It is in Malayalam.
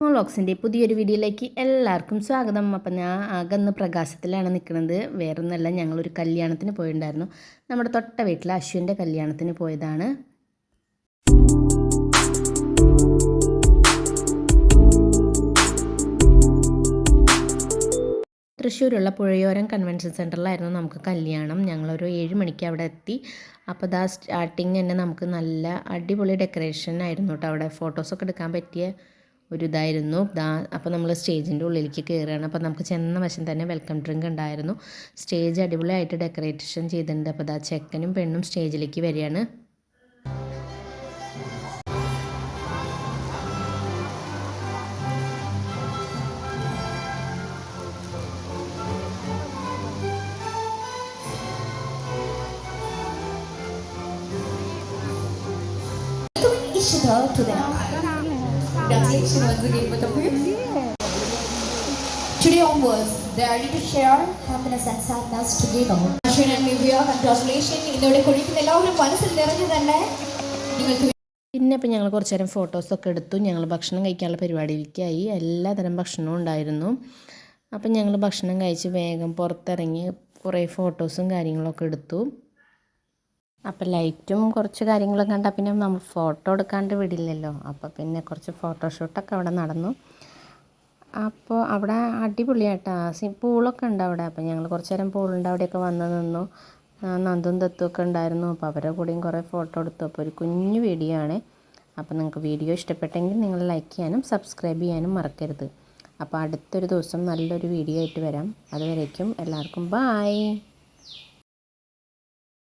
വ്ളോഗ്സിന്റെ പുതിയൊരു വീഡിയോയിലേക്ക് എല്ലാവർക്കും സ്വാഗതം. അപ്പം ഞാൻ അകന്ന് പ്രകാശത്തിലാണ് നിൽക്കുന്നത്. വേറെ ഒന്നല്ല ഞങ്ങളൊരു കല്യാണത്തിന് പോയിട്ടുണ്ടായിരുന്നു നമ്മുടെ തൊട്ട വീട്ടിൽ അശ്വിന്റെ കല്യാണത്തിന് പോയതാണ്. തൃശ്ശൂരുള്ള പുഴയോരം കൺവെൻഷൻ സെന്ററിലായിരുന്നു നമുക്ക് കല്യാണം. ഞങ്ങളൊരു ഏഴ് മണിക്ക് അവിടെ എത്തി. അപ്പോൾ ദാ സ്റ്റാർട്ടിങ് തന്നെ നമുക്ക് നല്ല അടിപൊളി ഡെക്കറേഷൻ ആയിരുന്നു കേട്ടോ അവിടെ. ഫോട്ടോസൊക്കെ എടുക്കാൻ പറ്റിയ ഒരു ഇതായിരുന്നു ദാ അപ്പോൾ നമ്മൾ സ്റ്റേജിന്റെ ഉള്ളിലേക്ക് കയറുകയാണ് അപ്പോൾ നമുക്ക് ചെന്ന വശം തന്നെ വെൽക്കം ഡ്രിങ്ക് ഉണ്ടായിരുന്നു. സ്റ്റേജ് അടിപൊളിയായിട്ട് ഡെക്കറേഷൻ ചെയ്തിട്ടുണ്ട്. അപ്പോൾ ദാ ചെക്കനും പെണ്ണും സ്റ്റേജിലേക്ക് വരികയാണ്. to them. Congratulations once again both of you. Today onwards, they are ready to share happiness and sadness together. Ashwin and Nivya, congratulations. ഇതോടെ കുഴിക്കുന്ന എല്ലാവരും മനസ്സിൽ നിറഞ്ഞു തന്നെ നിങ്ങൾക്ക് പിന്നെ ഇപ്പം ഞങ്ങൾ കുറച്ച് നേരം ഫോട്ടോസൊക്കെ എടുത്തു ഞങ്ങൾ ഭക്ഷണം കഴിക്കാനുള്ള പരിപാടിയിലേക്കായി എല്ലാ തരം ഭക്ഷണവും ഉണ്ടായിരുന്നു അപ്പം ഞങ്ങൾ ഭക്ഷണം കഴിച്ച് വേഗം പുറത്തിറങ്ങി കുറേ ഫോട്ടോസും കാര്യങ്ങളൊക്കെ എടുത്തു അപ്പം ലൈറ്റും കുറച്ച് കാര്യങ്ങളും കണ്ടാൽ പിന്നെ നമ്മൾ ഫോട്ടോ എടുക്കാണ്ട് വിടില്ലല്ലോ. അപ്പോൾ പിന്നെ കുറച്ച് ഫോട്ടോഷൂട്ടൊക്കെ അവിടെ നടന്നു. അപ്പോൾ അവിടെ അടിപൊളിയായിട്ടാ. സി പൂളൊക്കെ ഉണ്ട് അവിടെ. അപ്പോൾ ഞങ്ങൾ കുറച്ച് നേരം പൂളുണ്ട്. അവിടെയൊക്കെ വന്ന് നിന്നു. നന്ദും തത്തുമൊക്കെ ഉണ്ടായിരുന്നു. അപ്പോൾ അവരുടെ കൂടെയും കുറേ ഫോട്ടോ എടുത്തു. അപ്പോൾ ഒരു കുഞ്ഞു വീഡിയോ ആണ്. അപ്പോൾ നിങ്ങൾക്ക് വീഡിയോ ഇഷ്ടപ്പെട്ടെങ്കിൽ നിങ്ങൾ ലൈക്ക് ചെയ്യാനും സബ്സ്ക്രൈബ് ചെയ്യാനും മറക്കരുത്. അപ്പോൾ അടുത്തൊരു ദിവസം നല്ലൊരു വീഡിയോ ആയിട്ട് വരാം. അതുവരേക്കും എല്ലാവർക്കും ബായ്